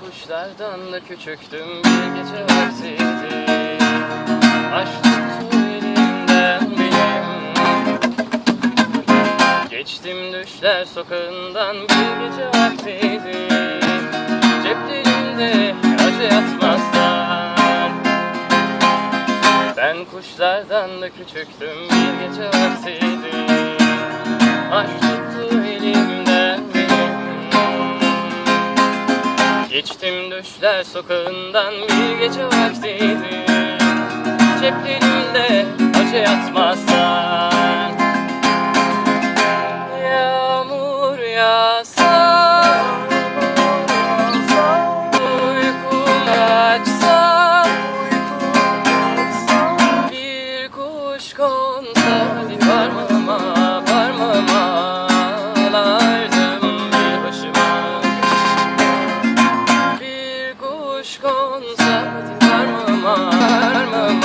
kuşlardan da küçüktüm bir gece vaktiydi Aşk tuttu elimden benim Geçtim düşler sokağından bir gece vaktiydi. Ceplerimde acı yatmazdan Ben kuşlardan da küçüktüm bir gece vaktiydi Geçtim düşler sokağından bir gece vaktiydi. Ceplerimde acı yatmazsan. Yağmur yağsa Uykun açsa Bir kuş konsa Hadi varmadan Fermanıma, fermanıma